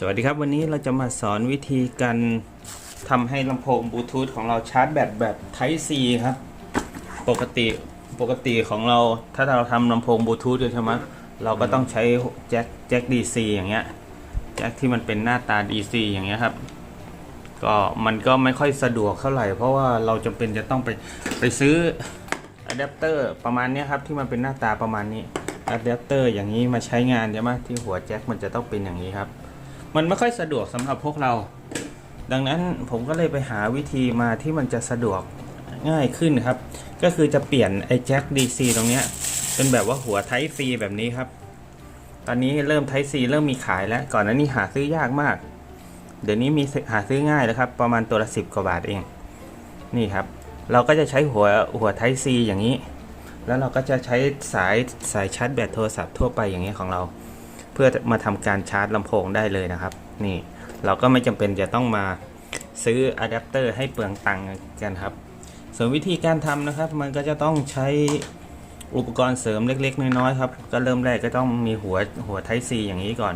สวัสดีครับ วันนี้เราจะมาสอนวิธีการทำให้ลำโพงบลูทูธของเราชาร์จแบตแบบ Type C ครับ ปกติปกติของเราถ้าเราทำลำโพงบลูทูธใช่ไหมเราก็ต้องใช้แจ็คแจ็ค DC อย่างเงี้ยแจ็คที่มันเป็นหน้าตา DC อย่างเงี้ยครับ ก็มันก็ไม่ค่อยสะดวกเท่าไหร่ เพราะว่าเราจำเป็นจะต้องไปไปซื้ออะแดปเตอร์ประมาณนี้ครับที่มันเป็นหน้าตาประมาณนี้อะแดปเตอร์อย่างนี้มาใช้งานใช่ไหมที่หัวแจ็คมันจะต้องเป็นอย่างนี้ครับ มันไม่ค่อยสะดวกสำหรับพวกเรา ดังนั้นผมก็เลยไปหาวิธีมาที่มันจะสะดวกง่ายขึ้นครับ ก็คือจะเปลี่ยนไอ้แจ็ค DC ตรงเนี้ยเป็นแบบว่าหัว Type C แบบนี้ครับ ตอนนี้เริ่ม Type C เริ่มมีขายแล้ว ก่อนหน้านี้หาซื้อยากมาก เดี๋ยวนี้มีหาซื้อง่ายแล้วครับ ประมาณตัวละสิบกว่าบาทเอง นี่ครับ เราก็จะใช้หัวหัว Type C อย่างนี้ แล้วเราก็จะใช้สายสายชาร์จแบตโทรศัพท์ทั่วไปอย่างนี้ของเรา เพื่อมาทำการชาร์จลำโพงได้เลยนะครับ นี่เราก็ไม่จำเป็นจะต้องมาซื้ออะแดปเตอร์ให้เปลืองตังค์กันครับ ส่วนวิธีการทำนะครับ มันก็จะต้องใช้อุปกรณ์เสริมเล็ก ๆ น้อยๆครับ ก็เริ่มแรกก็ต้องมีหัวหัวไทซีอย่างนี้ก่อน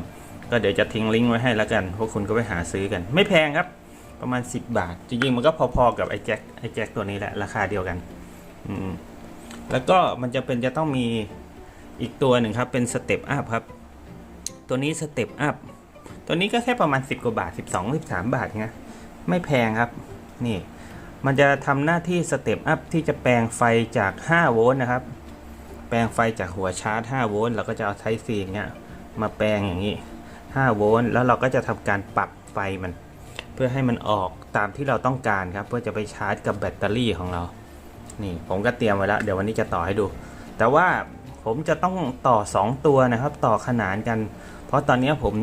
ก็เดี๋ยวจะทิ้งลิงก์ไว้ให้แล้วกันพวกคุณก็ไปหาซื้อกัน ไม่แพงครับ ประมาณ 10 บาท จริงๆ มันก็พอๆกับไอ้แจ็คไอ้แจ็คตัวนี้แหละ ราคาเดียวกันอืมแล้วก็มันจะเป็นจะต้องมีอีกตัวหนึ่งครับ เป็นสเต็ปอัพครับ ตัวนี้สเต็ปอัพตัวนี้ก็แค่ประมาณ 10 กว่าบาท 12 13 บาทไงไม่แพงครับ นี่ มันจะทำหน้าที่สเต็ปอัพที่จะแปลงไฟจาก 5 โวลต์นะครับ แปลงไฟจากหัวชาร์จ 5 โวลต์เราก็จะเอาไทซีเนี้ยมาแปลงอย่างนี้ 5 โวลต์แล้วเราก็จะทำการปรับไฟมัน เพื่อให้มันออกตามที่เราต้องการครับ เพื่อจะไปชาร์จกับแบตเตอรี่ของเรา นี่ผมก็เตรียมไว้แล้ว เดี๋ยววันนี้จะต่อให้ดู แต่ว่าผมจะต้องต่อ 2 ตัวนะครับ ต่อขนานกัน เพราะตอนนี้ผม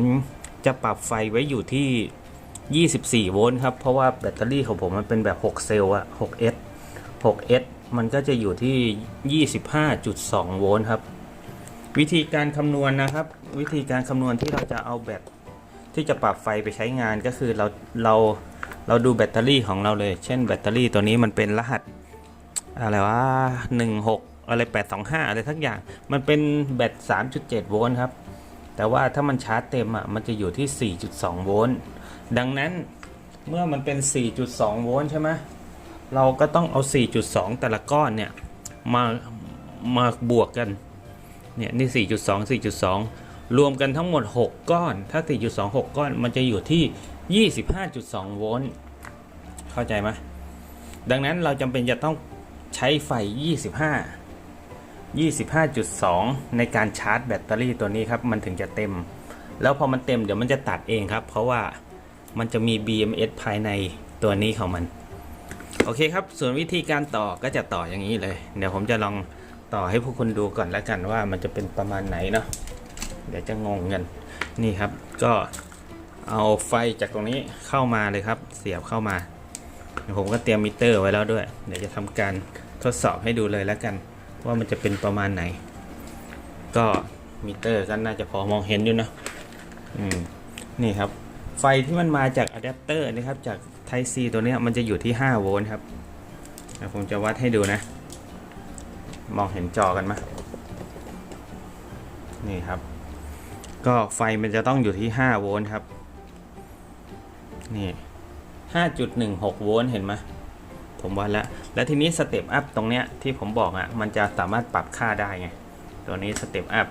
จะปรับไฟไว้อยู่ที่ 24 โวลต์ครับ เพราะว่าแบตเตอรี่ของผมมันเป็นแบบ 6 เซลล์อะ 6S 6S มันก็จะอยู่ที่ 25.2 โวลต์ครับ วิธีการคำนวณนะครับ วิธีการคำนวณที่เราจะเอาแบตที่จะปรับไฟไปใช้งานก็คือเราเราเราดูแบตเตอรี่ของเราเลย เช่นแบตเตอรี่ตัวนี้มันเป็นรหัส อะไรวะ16 อะไร 825 อะไรทักอย่าง มันเป็นแบต 3.7 โวลต์ครับ แต่ว่าถ้ามันชาร์จเต็มอะมันจะอยู่ที่ 4.2 โวลต์ดังนั้นเมื่อมันเป็น 4.2 โวลต์ใช่ไหมเราก็ต้องเอา 4.2 แต่ละก้อนเนี่ยมามาบวกกันเนี่ยนี่ 4.2 4.2 รวมกันทั้งหมด 6 ก้อน ถ้า 4.2 6 ก้อน มันจะอยู่ที่ 25.2 โวลต์ เข้าใจไหมดังนั้นเราจำเป็นจะต้องใช้ไฟ 25 25.2 ในการชาร์จแบตเตอรี่ตัวนี้ครับ มันถึงจะเต็ม แล้วพอมันเต็มเดี๋ยวมันจะตัดเองครับ เพราะว่ามันจะมี BMS ภายในตัวนี้ของมัน โอเคครับ ส่วนวิธีการต่อก็จะต่ออย่างนี้เลย เดี๋ยวผมจะลองต่อให้พวกคุณดูก่อนแล้วกันว่ามันจะเป็นประมาณไหนเนาะเดี๋ยวจะงงกัน นี่ครับ ก็เอาไฟจากตรงนี้เข้ามาเลยครับ เสียบเข้ามา ผมก็เตรียมมิเตอร์ไว้แล้วด้วย เดี๋ยวจะทำการทดสอบให้ดูเลยแล้วกัน ว่ามันจะเป็นประมาณไหน ก็มิเตอร์ก็น่าจะพอมองเห็นอยู่นะอืมนี่ครับ ไฟที่มันมาจากอะแดปเตอร์นะครับ จาก Type C ตัวนี้มันจะอยู่ที่ 5 โวลต์ครับผมจะวัดให้ดูนะ มองเห็นจอกันไหมนี่ครับ ก็ไฟมันจะต้องอยู่ที่ 5 โวลต์ครับ นี่ 5.16 โวลต์เห็นไหม ผมวัดแล้ว แล้วทีนี้สเต็ปอัพตรงเนี้ยที่ผมบอกอะ่ะ มันจะสามารถปรับค่าได้ไง ตัวนี้สเต็ปอัพ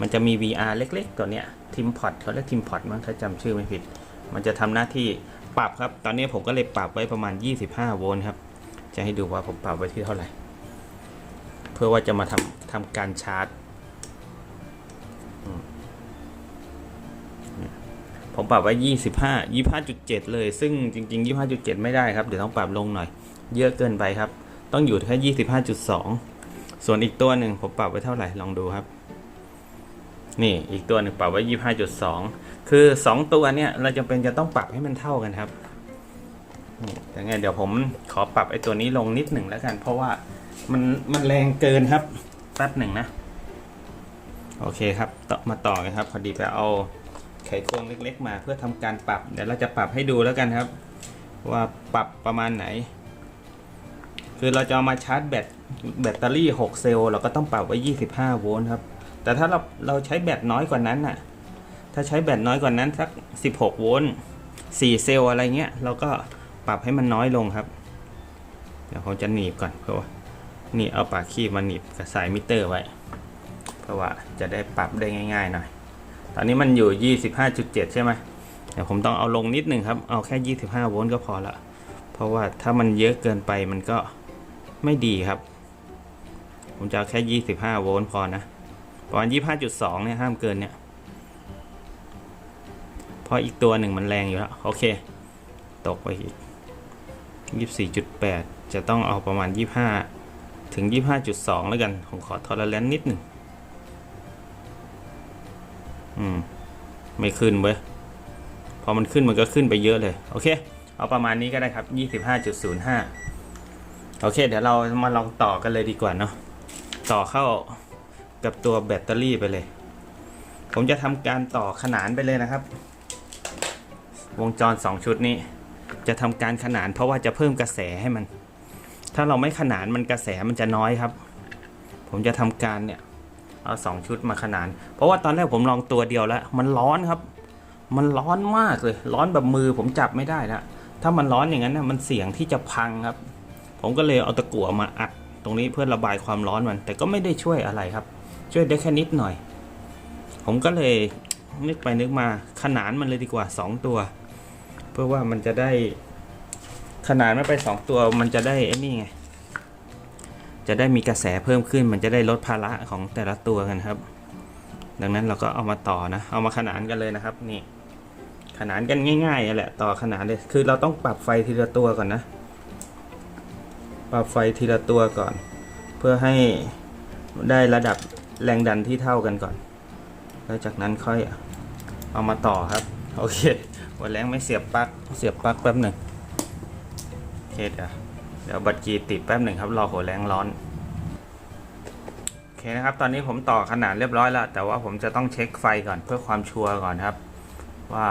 มันจะมี VR เล็ก ๆ ตัวเนี้ยทิมพอดเขาเรียกทิมพอดมั้งถ้าจำชื่อไม่ผิด มันจะทำหน้าที่ปรับครับ ตอนนี้ผมก็เลยปรับไว้ประมาณ 25 โวลต์ครับ จะให้ดูว่าผมปรับไว้ที่เท่าไหร่ เพื่อว่าจะมาทำทำการชาร์จ ผมปรับไว้ 25 25.7 เลย ซึ่งจริง ๆ 25.7 ไม่ได้ครับ เดี๋ยวต้องปรับลงหน่อย เยอะเกินไปครับ ต้องอยู่แค่25.2ส่วนอีกตัวหนึ่งผมปรับไว้เท่าไหร่ลองดูครับ นี่อีกตัวหนึ่งปรับไว้25.2คือ2ตัวเนี่ยเราจะเป็นจะต้องปรับให้มันเท่ากันครับนี่แต่ไงเดี๋ยวผมขอปรับไอ้ตัวนี้ลงนิดหนึ่งแล้วกัน เพราะว่ามันมันแรงเกินครับแป๊บหนึ่งนะ โอเคครับต่อมาต่อกันครับ พอดีไปเอาไขควงเล็ก ๆ มาเพื่อทำการปรับ เดี๋ยวเราจะปรับให้ดูแล้วกันครับ ว่าปรับประมาณไหน คือเราจะเอามาชาร์จแบตแบตเตอรี่ 6 เซลล์เราก็ต้องปรับไว้ 25 โวลต์ครับ แต่ถ้าเราเราใช้แบตน้อยกว่านั้นน่ะ ถ้าใช้แบตน้อยกว่านั้นสัก 16 โวลต์ 4 เซลล์อะไรเงี้ย เราก็ปรับให้มันน้อยลงครับ เดี๋ยวผมจะหนีบก่อนเพราะว่านี่เอาปากคีบมาหนีบกับสายมิเตอร์ไว้ เพราะว่าจะได้ปรับได้ง่ายๆหน่อย ตอนนี้มันอยู่ 25.7 ใช่ไหมเดี๋ยวผมต้องเอาลงนิดหนึ่งครับ เอาแค่ 25 โวลต์ก็พอละ เพราะว่าถ้ามันเยอะเกินไปมันก็ ไม่ดีครับ ผมจะแค่ 25 โวลต์พอนะ ประมาณ 25.2 เนี่ย ห้ามเกินเนี่ยเพราะอีกตัวหนึ่งมันแรงอยู่แล้ว โอเค ตกไปอีก 24.8 จะต้องเอาประมาณ 25 ถึง 25.2 แล้วกัน ผมขอทอร์เรนนิดหนึ่งอืม ไม่ขึ้นเว้ย พอมันขึ้นมันก็ขึ้นไปเยอะเลย โอเค เอาประมาณนี้ก็ได้ครับ 25.05 โอเค เดี๋ยวเรามาลองต่อกันเลยดีกว่าเนาะต่อเข้ากับตัวแบตเตอรี่ไปเลย ผมจะทำการต่อขนานไปเลยนะครับ วงจร 2 ชุดนี้ จะทำการขนานเพราะว่าจะเพิ่มกระแสให้มัน ถ้าเราไม่ขนานมันกระแสมันจะน้อยครับ ผมจะทำการเนี่ยเอาสองชุดมาขนาน เพราะว่าตอนแรกผมลองตัวเดียวแล้ว มันร้อนครับ มันร้อนมากเลย ร้อนแบบมือผมจับไม่ได้แล้วถ้ามันร้อนอย่างนั้นนะมันเสี่ยงที่จะพังครับ ผมก็เลยเอาตะกั่วมาอัดตรงนี้เพื่อระบายความร้อนมัน แต่ก็ไม่ได้ช่วยอะไรครับ ช่วยได้แค่นิดหน่อย ผมก็เลยนึกไปนึกมาขนานมันเลยดีกว่าสองตัว เพื่อว่ามันจะได้ขนานมันไปสองตัวมันจะได้ไอ้นี่ไงจะได้มีกระแสเพิ่มขึ้น มันจะได้ลดภาระของแต่ละตัวกันครับ ดังนั้นเราก็เอามาต่อนะ เอามาขนานกันเลยนะครับ นี่ ขนานกันง่ายๆอะแหละต่อขนานเลยคือเราต้องปรับไฟทีละตัวก่อนนะ ปรับไฟทีละตัวก่อน เพื่อให้ได้ระดับแรงดันที่เท่ากันก่อน แล้วจากนั้นค่อยเอามาต่อครับ โอเคหัวแรงไม่เสียบปลั๊กเสียบปลั๊กแป๊บหนึ่งโอเคเดี๋ยวเดี๋ยวบัตรกีติดแป๊บหนึ่งครับรอหัวแรงร้อนโอเคนะครับ ตอนนี้ผมต่อขนาดเรียบร้อยแล้ว แต่ว่าผมจะต้องเช็คไฟก่อนเพื่อความชัวร์ก่อนครับ ว่า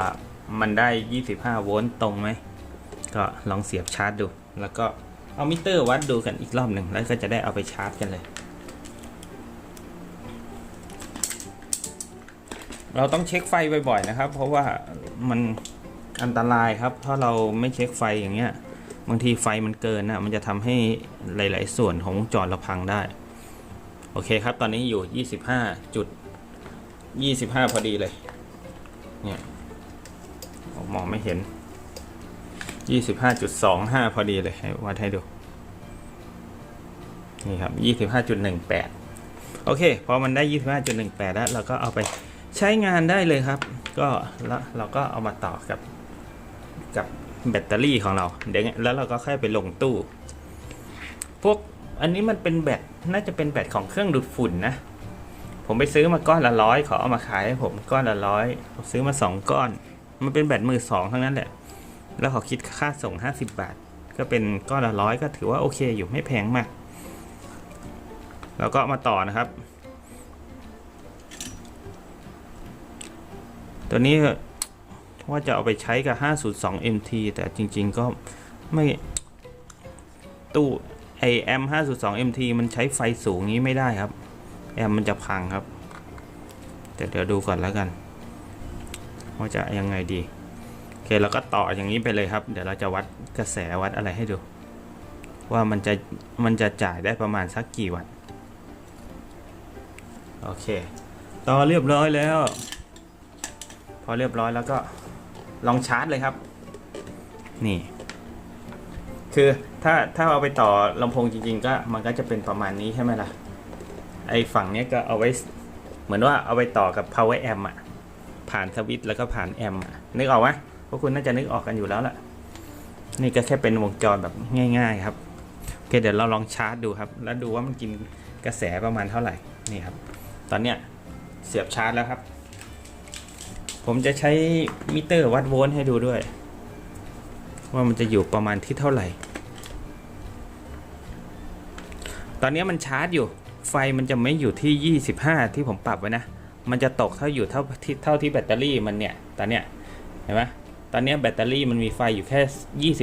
มันได้ 25 โวลต์ตรงไหม ก็ลองเสียบชาร์จดู แล้วก็ เอามิเตอร์วัดดูกันอีกรอบหนึ่งแล้วก็จะได้เอาไปชาร์จกันเลย เราต้องเช็คไฟบ่อยๆนะครับ เพราะว่ามันอันตรายครับ ถ้าเราไม่เช็คไฟอย่างเงี้ย บางทีไฟมันเกินนะมันจะทำให้หลาย ๆ ส่วนของวงจรเราพังได้ โอเคครับ ตอนนี้อยู่ 25จุด25 พอดีเลย เนี่ยผมมองไม่เห็น 25.25พอดีเลยให้วัดให้ดู นี่ครับ25.18โอเค พอมันได้25.18แล้ว เราก็เอาไปใช้งานได้เลยครับ ก็แล้วเราก็เอามาต่อกับกับแบตเตอรี่ของเรา เดี๋ยวแล้วเราก็ค่อยไปลงตู้ พวกอันนี้มันเป็นแบต น่าจะเป็นแบตของเครื่องดูดฝุ่นนะ ผมไปซื้อมาก้อนละร้อยขอเอามาขายให้ผมก้อนละร้อยผมซื้อมาสองก้อน มันเป็นแบตมือสองทั้งนั้นแหละ แล้วเขาคิดค่าส่ง 50 บาท ก็เป็นก้อนละร้อยก็ถือว่าโอเคอยู่ไม่แพงมาก แล้วก็มาต่อนะครับ ตัวนี้ว่าจะเอาไปใช้กับ 502 MT แต่จริงๆก็ไม่ตู้ไอแอม502 MT มันใช้ไฟสูงงี้ไม่ได้ครับ แอมมันจะพังครับ แต่เดี๋ยวดูก่อนแล้วกัน ว่าจะยังไงดี อเคเราก็ต่ออย่างนี้ไปเลยครับ เดี๋ยวเราจะวัดกระแสวัดอะไรให้ดู ว่ามันจะมันจะจ่ายได้ประมาณสักกี่วัตต์โอเค ต่อเรียบร้อยแล้ว พอเรียบร้อยแล้วก็ลองชาร์จเลยครับ นี่ คือถ้าถ้าเอาไปต่อลำโพงจริง ๆ ก็มันก็จะเป็นประมาณนี้ใช่ไหมล่ะ ไอฝั่งนี้ก็เอาไว้เหมือนว่าเอาไปต่อกับ power amp อะผ่านสวิตช์แล้วก็ผ่านแอมป์นึกออกไหม พวกคุณน่าจะนึกออกกันอยู่แล้วล่ะ นี่ก็แค่เป็นวงจรแบบง่าย ๆ ครับโอเคเดี๋ยวเราลองชาร์จดูครับ แล้วดูว่ามันกินกระแสประมาณเท่าไหร่นี่ครับ ตอนเนี้ยเสียบชาร์จแล้วครับ ผมจะใช้มิเตอร์วัดโวลต์ให้ดูด้วย ว่ามันจะอยู่ประมาณที่เท่าไหร่ ตอนนี้มันชาร์จอยู่ ไฟมันจะไม่อยู่ที่ 25 ที่ผมปรับไว้นะ มันจะตกเท่าอยู่เท่าที่เท่าที่แบตเตอรี่มันเนี่ย ตอนเนี้ยเห็นไหม ตอนนี้แบตเตอรี่มันมีไฟอยู่แค่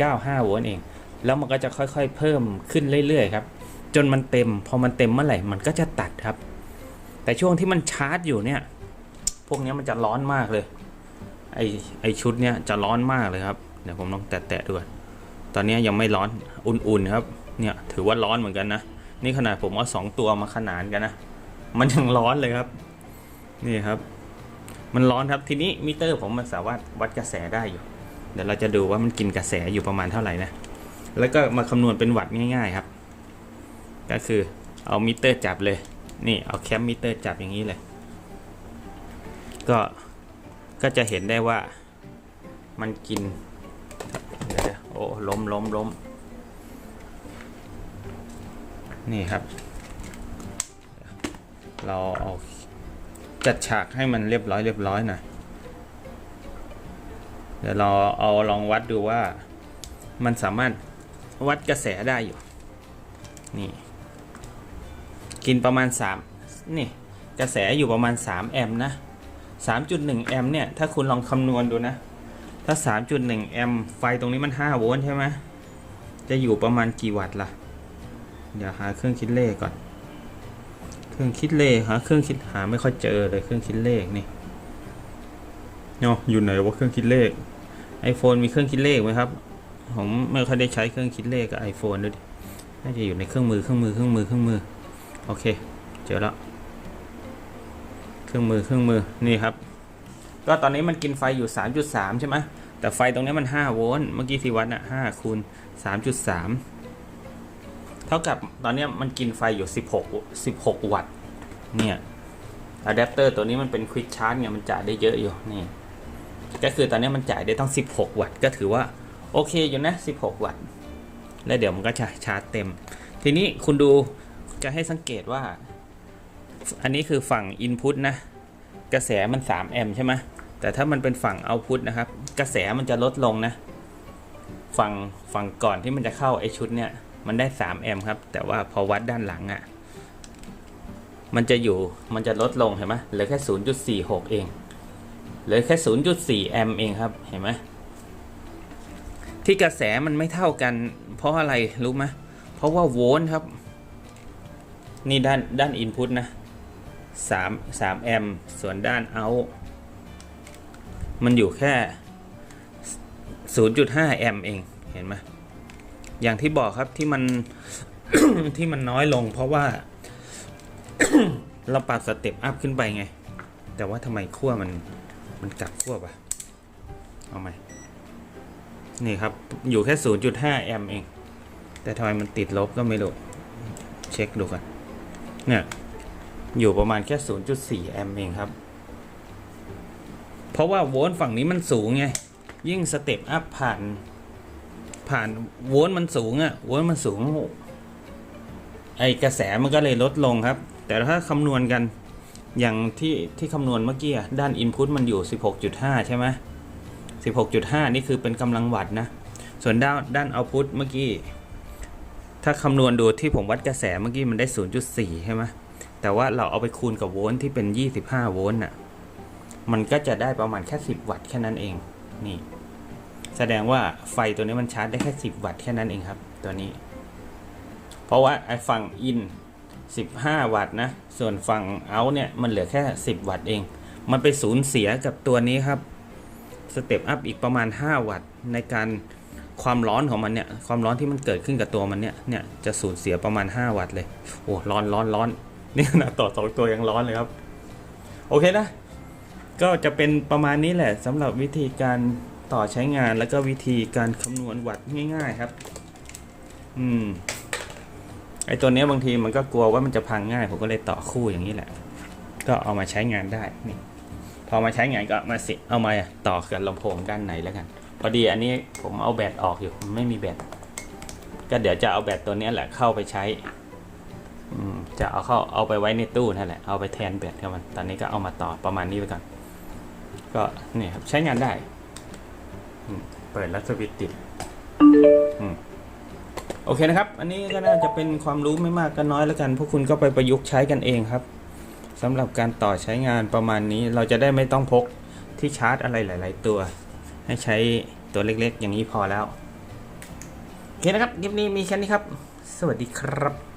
21.95 โวลต์เอง แล้วมันก็จะค่อยๆ เพิ่มขึ้นเรื่อยๆ ครับ จนมันเต็ม พอมันเต็มเมื่อไหร่ มันก็จะตัดครับ แต่ช่วงที่มันชาร์จอยู่เนี่ยผวกนี้มันจะร้อนมากเลย ไอไอชุดเนี้ยจะร้อนมากเลยครับ เดี๋ยวผมลองแตะๆดูก่อนตอนนี้ยยังไม่ร้อน อุ่นๆ ครับ เนี่ยถือว่าร้อนเหมือนกันนะ นี่ขนาดผมเอาสองตัวมาขนานกันนะ มันยังร้อนเลยครับ นี่ครับ มันร้อนครับทีนี้มิเตอร์ผมมันสามารถวัดกระแสได้อยู่ เดี๋ยวเราจะดูว่ามันกินกระแสอยู่ประมาณเท่าไหร่นะแล้วก็มาคำนวณเป็นวัตต์ง่าย ๆครับ ก็คือเอามิเตอร์จับเลย นี่เอาแคมมิเตอร์จับอย่างนี้เลย ก็ก็จะเห็นได้ว่ามันกินเดี๋ยวโอ้ล้มล้มล้มนี่ครับ เราเอา จัดฉากให้มันเรียบร้อยเรียบร้อยหน่อยเดี๋ยวเราเอาลองวัดดูว่ามันสามารถวัดกระแสได้อยู่ นี่ กินประมาณ 3 นี่ กระแสอยู่ประมาณ 3 แอมป์นะ 3.1 แอมป์เนี่ย ถ้าคุณลองคำนวณดูนะ ถ้า 3.1 แอมป์ไฟตรงนี้มัน 5 โวลต์ใช่ไหมจะอยู่ประมาณกี่วัตต์ล่ะ เดี๋ยวหาเครื่องคิดเลขก่อน เครื่องคิดเลขหาเครื่องคิดหาไม่ค่อยเจอเลยเครื่องคิดเลขนี่เนาะอยู่ไหนวะเครื่องคิดเลข iPhone มีเครื่องคิดเลขไหมครับผมไม่ค่อยได้ใช้เครื่องคิดเลขกับ iPhone ด้วยน่าจะอยู่ในเครื่องมือเครื่องมือเครื่องมือเครื่องมือโอเคเจอแล้วเครื่องมือเครื่องมือนี่ครับ ก็ตอนนี้มันกินไฟอยู่ 3.3 ใช่ไหมแต่ไฟตรงนี้มัน 5 โวลต์เมื่อกี้ที่วัดน่ะ5คูณ3.3 เท่ากับตอนนี้มันกินไฟอยู่ 16 16 วัตต์เนี่ยอะแดปเตอร์ตัวนี้มันเป็นควิกชาร์จไงมันจ่ายได้เยอะอยู่นี่ก็คือตอนนี้มันจ่ายได้ต้อง 16 วัตต์ก็ถือว่าโอเคอยู่นะ 16 วัตต์แล้วเดี๋ยวมันก็จะชาร์จเต็ม ทีนี้คุณดูจะให้สังเกตว่า อันนี้คือฝั่ง Input นะ กระแสมัน 3 แอมป์ใช่ไหมแต่ถ้ามันเป็นฝั่ง Output นะครับ กระแสมันจะลดลงนะ ฝั่งฝั่งก่อนที่มันจะเข้าไอชุดเนี่ย มันได้ 3 แอมป์ครับ แต่ว่าพอวัดด้านหลังอะ่ะ มันจะอยู่ มันจะลดลงเห็นไหมเหลือแค่ 0.46 เอง เหลือแค่ 0.4 แอมป์เองครับ เห็นไหมที่กระแสมันไม่เท่ากัน เพราะอะไรรู้ไหมเพราะว่าโวลต์ครับ นี่ด้านด้านอินพุตนะสามสามแอมป์ส่วนด้านเอามันอยู่แค่ 0.5 แอมป์เอง เห็นไหม อย่างที่บอกครับที่มัน ที่มันน้อยลง เพราะว่า เราปรับสเต็ปอัพขึ้นไปไง แต่ว่าทำไมขั้วมันมันกลับขั้วปะเอาไหมนี่ครับ อยู่แค่ 0.5 แอมป์เอง แต่ทำไมมันติดลบก็ไม่รู้ เช็คดูกันเนี่ยอยู่ประมาณแค่ 0.4 แอมป์เองครับ เพราะว่าโวลต์ฝั่งนี้มันสูงไง ยิ่งสเต็ปอัพผ่าน ผ่านโวลต์มันสูงอะโวลต์มันสูง ไอกระแสมันก็เลยลดลงครับ แต่ถ้าคำนวณกันอย่างที่ที่คำนวณเมื่อกี้ด้าน Input มันอยู่ 16.5 ใช่ไหม16.5 นี่คือเป็นกำลังวัตต์นะ ส่วนด้านด้านเอาพุตเมื่อกี้ ถ้าคำนวณดูที่ผมวัดกระแสเมื่อกี้มันได้ 0.4 ใช่ไหมแต่ว่าเราเอาไปคูณกับโวลต์ที่เป็น 25 โวลต์น่ะ มันก็จะได้ประมาณแค่ 10 วัตต์แค่นั้นเอง นี่ แสดงว่าไฟตัวนี้มันชาร์จได้แค่ 10 วัตต์แค่นั้นเองครับ ตัวนี้ เพราะว่าไอ้ฝั่งอิน 15 วัตต์นะ ส่วนฝั่งเอาเนี่ยมันเหลือแค่ 10 วัตต์เอง มันไปสูญเสียกับตัวนี้ครับสเต็ปอัพอีกประมาณ 5 วัตต์ในการความร้อนของมันเนี่ยความร้อนที่มันเกิดขึ้นกับตัวมันเนี่ยเนี่ยจะสูญเสียประมาณ 5 วัตต์เลยโอ้ร้อนร้อนร้อนนี่ขนาดต่อสองตัวยังร้อนเลยครับ โอเคนะ ก็จะเป็นประมาณนี้แหละสำหรับวิธีการ ต่อใช้งานแล้วก็วิธีการคำนวณวัตต์ง่าย ๆครับ อืม ไอตัวนี้บางทีมันก็กลัวว่ามันจะพังง่าย ผมก็เลยต่อคู่อย่างนี้แหละ ก็เอามาใช้งานได้นี่พอมาใช้งานก็มาสิเอามาต่อกับลำโพงด้านในแล้วกัน พอดีอันนี้ผมเอาแบตออกอยู่ไม่มีแบตก็เดี๋ยวจะเอาแบตตัวนี้แหละเข้าไปใช้อืมจะเอาเข้าเอาไปไว้ในตู้นั่นแหละ เอาไปแทนแบตครับมัน ตอนนี้ก็เอามาต่อประมาณนี้ไปก่อน ก็นี่ครับใช้งานได้ เปิดแล้วสวิตติดโอเคนะครับ อันนี้ก็น่าจะเป็นความรู้ไม่มากก็น้อยแล้วกัน พวกคุณก็ไปประยุกต์ใช้กันเองครับสำหรับการต่อใช้งานประมาณนี้เราจะได้ไม่ต้องพกที่ชาร์จอะไรหลาย ๆ ตัว ให้ใช้ตัวเล็ก ๆ อย่างนี้พอแล้ว โอเคนะครับคลิปนี้มีแค่นี้ครับ สวัสดีครับ